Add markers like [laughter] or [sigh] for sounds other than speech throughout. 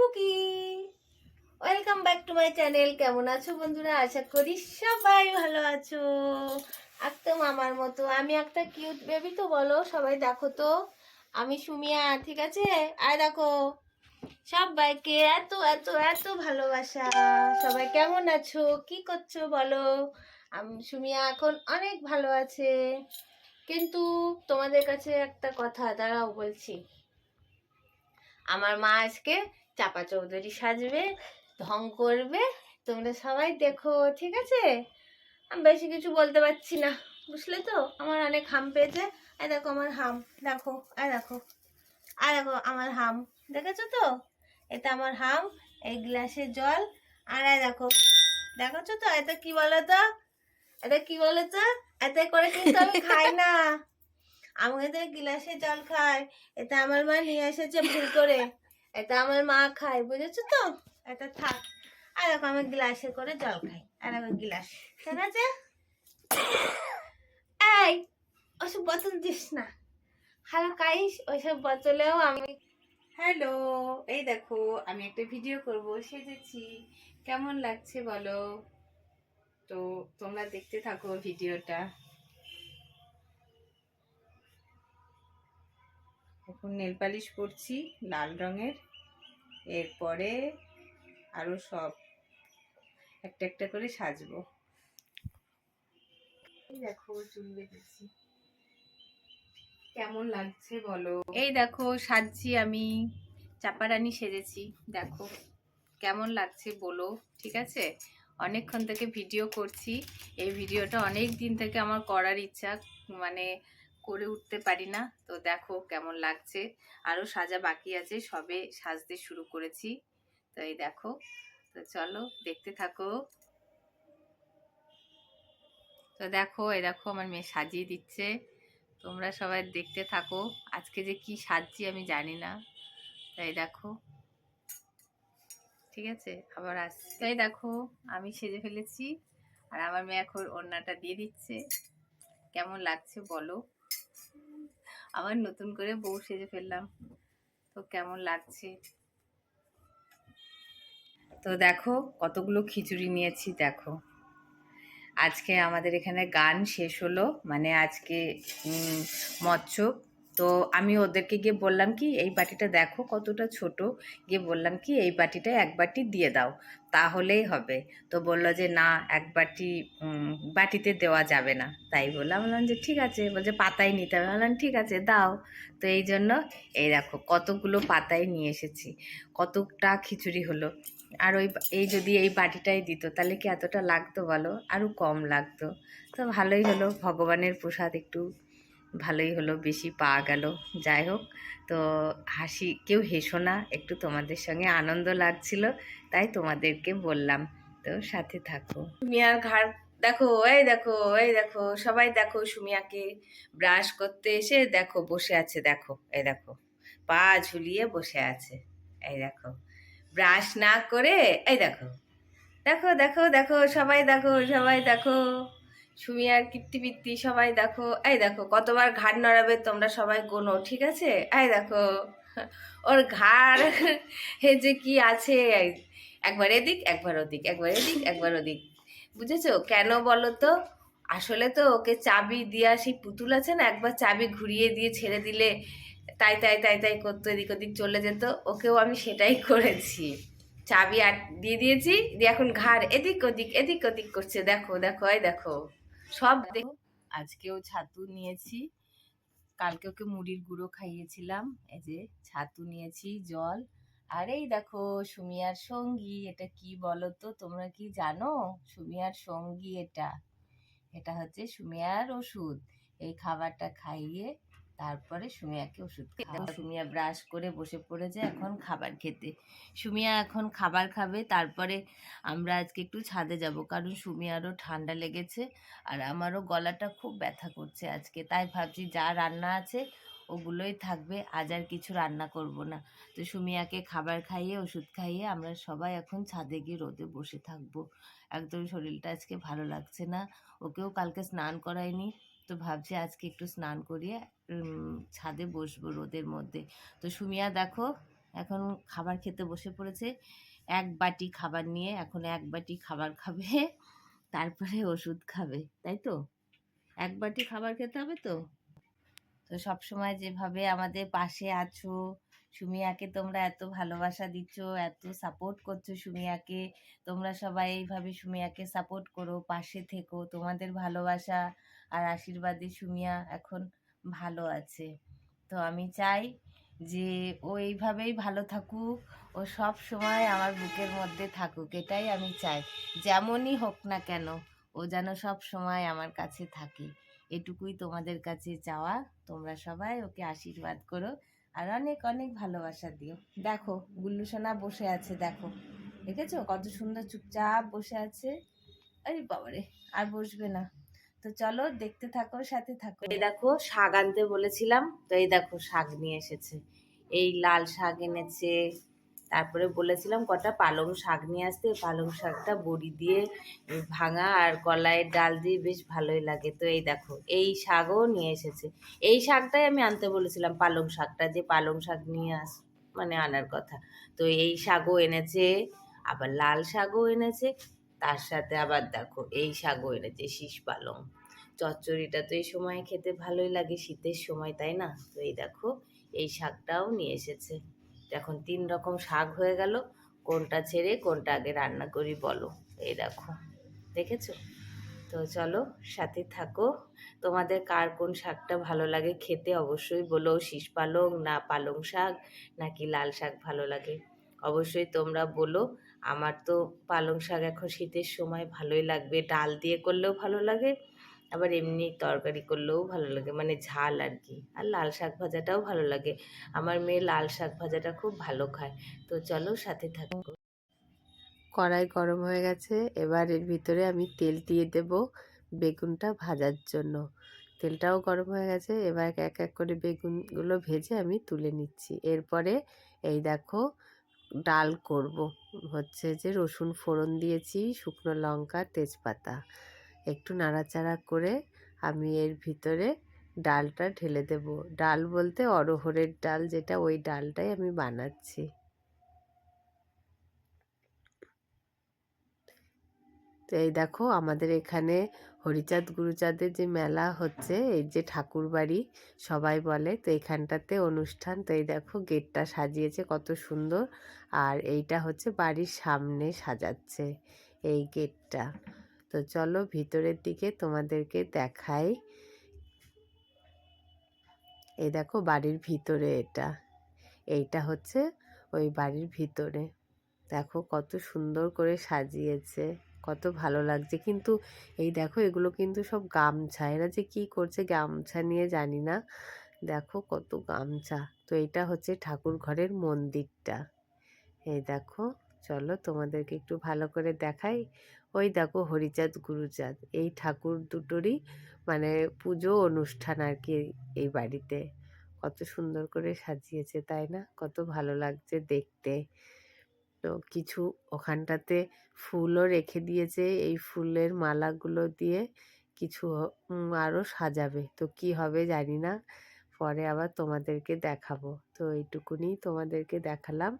টুকি। Welcome back to my channel কেমন আছো বন্ধুরা? আশা করি সবাই ভালো আছো। একদম আমার মতো। আমি একটা কিউট বেবি তো বলো, সবাই দেখো তো। আমি সুমিয়া, ঠিক আছে? আর দেখো, সবাইকে এত এত এত ভালোবাসা। সবাই কেমন আছো? কি করছ বলো? সুমিয়া এখন অনেক ভালো আছে। কিন্তু তোমাদের কাছে একটা কথা, দাঁড়াও বলছি। আমার মা আজকে চাপা চৌধুরী সাজবে ঢং করবে তোমরা সবাই দেখো ঠিক আছে? আমি বেশি কিছু বলতে পারছি না বুঝলে তো? আমার অনেক হাম পেয়েছে। এই দেখো আমার হাম দেখো আর দেখো আর দেখো আমার হাম দেখেছ তো? এটা আমার হাম এই গ্লাসে জল আর দেখো দেখেছ তো? এটা কি বলো তো এটা কি বলো তো এতে করে কিন্তু আমি খাই না। [laughs] আমি তো গিলাসে জল খাই। এটা আমার মা নিয়ে এসেছে ভুল করে। এটা আমার মা খায়, বুঝেছ তো? এটা থাক। আর দেখো, আমি গ্লাসে করে জল খাই। আর দেখো গ্লাস। ঠিক আছে এই, ওসব বোতল দিস না। হ্যালো, কাইস, ওইসব বোতলেও আমি হ্যালো, এই দেখো, আমি একটা ভিডিও করব, সেজেছি। কেমন লাগছে বলো? তো তোমরা দেখতে থাকো ভিডিওটা। এখন নেল পালিশ করছি লাল রঙের। এরপরে আরও সব একটা একটা করে সাজবো। কেমন লাগছে বলো? এই দেখো, সাজছি আমি। চাপারানি সেজেছি, দেখো। কেমন লাগছে বলো, ঠিক আছে? অনেকক্ষণ থেকে ভিডিও করছি। এই ভিডিওটা অনেক দিন থেকে আমার করার ইচ্ছা মানে করে উঠতে পারি না। তো দেখো কেমন লাগছে। আরও সাজা বাকি আছে, সবে সাজতে শুরু করেছি। তো এই দেখো, তো চলো দেখতে থাকো। তো দেখো, এই দেখো আমার মেয়ে সাজিয়ে দিচ্ছে। তোমরা সবাই দেখতে থাকো, আজকে যে কি সাজছি আমি জানি না। তাই দেখো, ঠিক আছে, আবার আসছি। তাই দেখো, আমি সেজে ফেলেছি, আর আমার মেয়ে এখন ওড়নাটা দিয়ে দিচ্ছে। কেমন লাগছে বলো? আবার নতুন করে বউ সেজে ফেললাম। তো কেমন লাগছে? তো দেখো, কতগুলো খিচুড়ি নিয়েছি, দেখো। আজকে আমাদের এখানে গান শেষ হলো মানে আজকে মৎস্য তো আমি ওদেরকে গিয়ে বললাম কি, এই বাটিটা দেখো কতটা ছোট। গিয়ে বললাম কি, এই বাটিটা এক বাটি দিয়ে দাও, তাহলেই হবে। তো বলল যে, না, এক বাটি বাটিতে দেওয়া যাবে না। তাই বললাম বললাম যে, ঠিক আছে। বলছে পাতায় নিতে হবে। বললাম, ঠিক আছে, দাও। তো এই জন্য, এই দেখো কতগুলো পাতায় নিয়ে এসেছি কতটা খিচুড়ি হলো। আর ওই এই যদি এই বাটিটাই দিত, তাহলে কি এতটা লাগতো বলো? আরও কম লাগতো। তো ভালোই হলো, ভগবানের প্রসাদ একটু ভালোই হলো, বেশি পাওয়া গেল। যাই হোক, তো হাসি, কেউ হেসো না, একটু তোমাদের সঙ্গে আনন্দ লাগছিল, তাই তোমাদেরকে বললাম। তো সাথে থাকো। সুমিয়ার ঘাড়, দেখো, এই দেখো এই দেখো, সবাই দেখো সুমিয়াকে ব্রাশ করতে এসে দেখো, বসে আছে, দেখো, এই দেখো, পা ঝুলিয়ে বসে আছে, এই দেখো, ব্রাশ না করে, এই দেখো দেখো দেখো দেখো, সবাই দেখো সবাই দেখো। সুমিয়ার কীর্তিবৃত্তি সবাই দেখো, এই দেখো, কতবার ঘাড় নড়াবে তোমরা সবাই গোনো, ঠিক আছে? এই দেখো, ওর ঘাড় [laughs] হে যে কি আছে একবার এদিক, একবার ওদিক, একবার এদিক, একবার ওদিক। বুঝেছ? কেন বলো তো? আসলে তো ওকে চাবি দিয়া সেই পুতুল আছে না, একবার চাবি ঘুরিয়ে দিয়ে ছেড়ে দিলে তাই তাই তাই তাই করতো, এদিক ওদিক চলে যেত, ওকেও আমি সেটাই করেছি। চাবি আর দিয়ে দিয়েছি, দিয়ে এখন ঘাড় এদিক ওদিক এদিক ওদিক করছে, দেখো দেখো, এই দেখো। সব দেখো আজকেও ছাতু নিয়েছি। কালকে ওকে মুড়ির গুঁড়ো খাইয়েছিলাম। এই যে ছাতু নিয়েছি জল। আর এই দেখো সুমিয়ার সঙ্গী এটা কি বলো তো তোমরা কি জানো? সুমিয়ার সঙ্গী এটা। এটা হচ্ছে সুমিয়ার ওষুধ। এই খাবারটা খাইয়ে তারপরে সুমিয়াকে ওষুধ খাওয়া সুমিয়া ব্রাশ করে বসে পড়েছে এখন খাবার খেতে। সুমিয়া এখন খাবার খাবে তারপরে আমরা আজকে একটু ছাদে যাব কারণ সুমিয়ারও ঠান্ডা লেগেছে আর আমারও গলাটা খুব ব্যথা করছে আজকে। তাই ভাবছি যা রান্না আছে ওগুলোই থাকবে আজ আর কিছু রান্না করব না। তো সুমিয়াকে খাবার খাইয়ে ওষুধ খাইয়ে আমরা সবাই এখন ছাদে গিয়ে রোদে বসে থাকব। একদম শরীরটা আজকে ভালো লাগছে না। ওকেও কালকে স্নান করায়নি তো ভাবছি আজকে একটু স্নান করিয়ে ছাদে বসবো রোদের মধ্যে। তো সুমিয়া, দেখো, এখন খাবার খেতে বসে পড়েছে। এক বাটি খাবার নিয়ে এখন এক বাটি খাবার খাবে, তারপরে ওষুধ খাবে, তাই তো? এক বাটি খাবার খেতে হবে তো? তো সবসময় যেভাবে আমাদের পাশে আছো, সুমিয়াকে তোমরা এত ভালোবাসা দিচ্ছ, এত সাপোর্ট করছ সুমিয়াকে, তোমরা সবাই এইভাবে সুমিয়াকে সাপোর্ট করো, পাশে থেকো, তোমাদের ভালোবাসা আর আশীর্বাদে সুমিয়া এখন ভালো আছে। তো আমি চাই যে ও এইভাবেই ভালো থাকুক, ও সব সময় আমার বুকের মধ্যে থাকুক, এটাই আমি চাই। যেমনই হোক না কেন, ও যেন সব সময় আমার কাছে থাকে। এটুকুই তোমাদের কাছে চাওয়া। তোমরা সবাই ওকে আশীর্বাদ করো আর অনেক অনেক ভালোবাসা দিও। দেখো, গুল্লু সোনা বসে আছে, দেখো। দেখেছ? কত সুন্দর চুপচাপ বসে আছে। আরে বাবারে, আর বসবে না। তো চলো দেখতে থাকো, সাথে থাকো। এই দেখো, শাক আনতে বলেছিলাম, তো এই দেখো শাক নিয়ে এসেছে। এই লাল শাক এনেছে, তারপরে বলেছিলাম কটা পালং শাক নিয়ে আসতে পালং শাকটা বড়ি দিয়ে ভাঙা আর কলাইয়ের ডাল দিয়ে বেশ ভালোই লাগে। তো এই দেখো, এই শাকও নিয়ে এসেছে। এই শাকটাই আমি আনতে বলেছিলাম, পালং শাকটা যে পালং শাক নিয়ে আস মানে আনার কথা। তো এই শাকও এনেছে, আবার লাল শাকও এনেছে তার সাথে আবার দেখো এই শাকও এনেছে শীষ পালং। চচ্চড়িটা তো এই সময় খেতে ভালোই লাগে, শীতের সময়, তাই না? তো এই দেখো, এই শাকটাও নিয়ে এসেছে। এখন তিন রকম শাক হয়ে গেল, কোনটা ছেড়ে কোনটা আগে রান্না করি বলো। এই দেখো, দেখেছ? তো চলো, সাথে থাকো। তোমাদের কার কোন শাকটা ভালো লাগে খেতে অবশ্যই বলো। শীষ পালং না পালং শাক, নাকি লাল শাক ভালো লাগে? অবশ্যই তোমরা বলো। আমার তো পালং শাক এখন শীতের সময় ভালোই লাগবে। ডাল দিয়ে করলেও ভালো লাগে, আবার এমনি তরকারি করলেও ভালো লাগে মানে ঝাল আর কি আর লাল শাক ভাজাটাও ভালো লাগে। আমার মেয়ে লাল শাক ভাজাটা খুব ভালো খায়। তো চলো সাথে থাকো। কড়াই গরম হয়ে গেছে, এবার এর ভিতরে আমি তেল দিয়ে দেব বেগুনটা ভাজার জন্য। তেলটাও গরম হয়ে গেছে, এবার এক এক করে বেগুনগুলো ভেজে আমি তুলে নিচ্ছি। এরপরে এই দেখো ডাল করব। হচ্ছে যে রসুন ফোড়ন দিয়েছি, শুকনো লঙ্কা, তেজপাতা। একটু নাড়াচাড়া করে আমি এর ভিতরে ডালটা ঢেলে দেব। ডাল বলতে অরহরের ডাল যেটা, ওই ডালটাই আমি বানাচ্ছি। তো এই দেখো আমাদের এখানে হরিচাঁদ গুরুচাঁদের যে মেলা হচ্ছে, এই যে ঠাকুর বাড়ি সবাই বলে, তো এখানটাতে অনুষ্ঠান। তো এই দেখো গেটটা সাজিয়েছে কত সুন্দর, আর এইটা হচ্ছে বাড়ির সামনে সাজাচ্ছে এই গেটটা। তো চলো ভিতরের দিকে তোমাদেরকে দেখাই। এই দেখো বাড়ির ভিতরে এটা, এইটা হচ্ছে ওই বাড়ির ভিতরে। দেখো কত সুন্দর করে সাজিয়েছে। কত ভালো লাগছে। কিন্তু এই দেখো এগুলো কিন্তু সব গামছা। এরা যে কি করছে গামছা নিয়ে জানি না। দেখো কত গামছা। তো এটা হচ্ছে ঠাকুর ঘরের মন্দিরটা। এই দেখো, চলো তোমাদেরকে একটু ভালো করে দেখাই। ওই দেখো হরিচাঁদ গুরুচাঁদ। এই ঠাকুর দুটোরই মানে পুজো অনুষ্ঠান আর কি এই বাড়িতে। কত সুন্দর করে সাজিয়েছে, তাই না? কত ভালো লাগছে দেখতে। তো কিছু ওখানটাতে ফুলও রেখে দিয়েছে। এই ফুলের মালাগুলো দিয়ে কিছু আরও সাজাবে। তো কি হবে জানি না। পরে আবার তোমাদেরকে দেখাবো। তো এইটুকুনি তোমাদেরকে দেখালাম।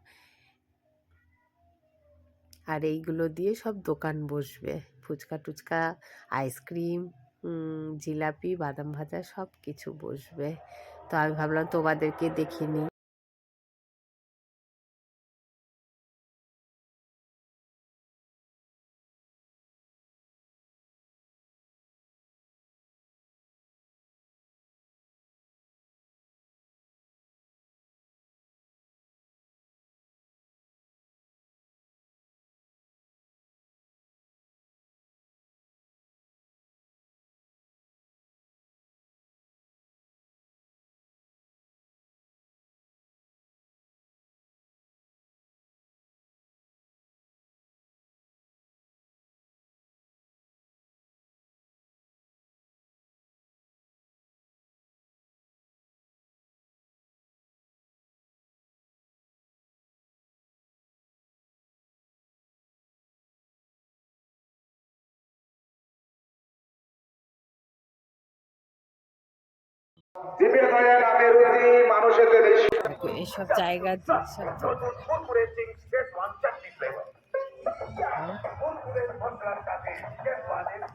আর এইগুলো দিয়ে সব দোকান বসবে। ফুচকা টুচকা, আইসক্রিম জিলাপি, বাদাম ভাজা সব কিছু বসবে। তো আমি ভাবলাম তোমাদেরকে দেখিনি।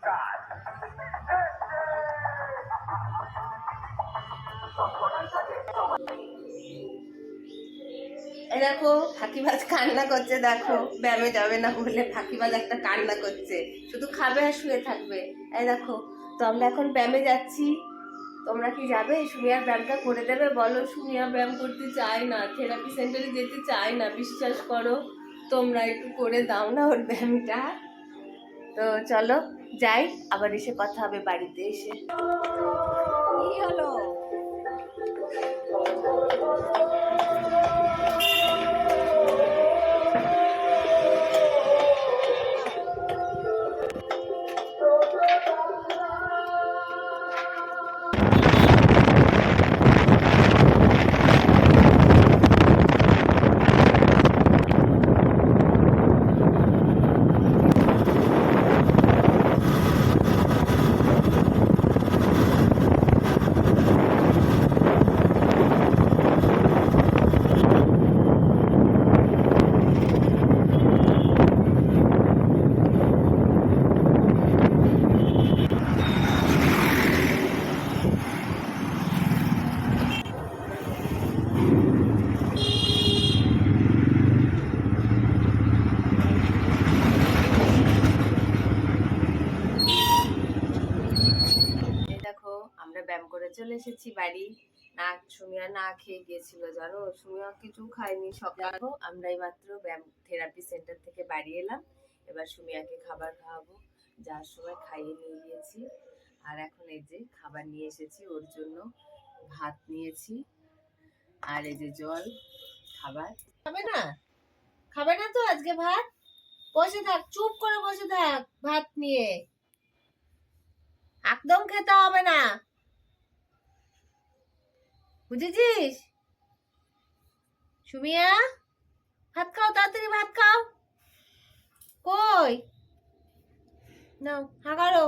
চাট এই দেখো ফাঁকিবাজ কান্না করছে দেখো। ব্যায়ামে যাবে না বলে ফাঁকিবাজ একটা কান্না করছে। শুধু খাবে আর শুয়ে থাকবে। এই দেখো তো আমরা এখন ব্যায়ামে যাচ্ছি। তোমরা কি যাবে? সুমিয়ার ব্যায়ামটা করে দেবে? বলো, সুমিয়া ব্যায়াম করতে চায় না থেরাপি সেন্টারে যেতে চায় না, বিশ্বাস করো, তোমরা একটু করে দাও না ওর ব্যায়ামটা তো চলো, যাই, আবার এসে কথা হবে বাড়িতে এসে। হলো এই দেখো আমরা ব্যায়াম করে চলে এসেছি বাড়ি। না সুমিয়া না খেয়ে গিয়েছিল, জানো? সুমিয়া কিছু খায়নি সকাল। আমরা এই মাত্র ব্যায়াম থেরাপি সেন্টার থেকে বাড়ি এলাম। এবার সুমিয়াকে খাবার খাওয়াবো। যার সময় খাইয়ে নিয়ে গিয়েছি। আর এখন এই যে খাবার নিয়ে এসেছি, ওর জন্য ভাত নিয়েছি। আর এই যে জল, খাবার। খাবে না? খাবে না তো আজকে ভাত? বসে থাক, চুপ করে বসে থাক ভাত নিয়ে। একদম খেতে হবে না। বুঝেছিস? সুমিয়া, ভাত খাও, তাড়াতাড়ি ভাত খাও। কই? নাও, হাগারো।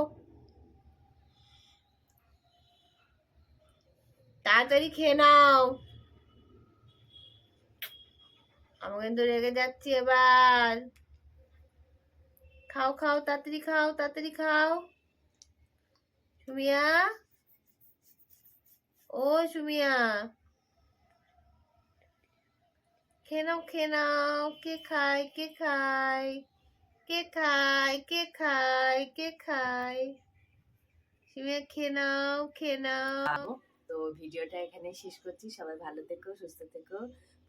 তাড়াতাড়ি খেয়ে নাও। আমি কিন্তু রেগে যাচ্ছি এবার। খাও খাও, তাড়াতাড়ি খাও তাড়াতাড়ি খাও। সুমিয়া? ও সুমিয়া। খেয়ে নাও নাও কে খায় কে খায় কে খায় কে খায় কে খায়। সুমিয়া খেয়ে নাও খেয়ে নাও তো ভিডিওটা এখানে শেষ করছি। সবাই ভালো থেকো, সুস্থ থেকো।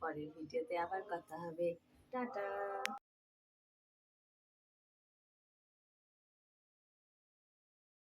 পরের ভিডিওতে আবার কথা হবে। টাটা।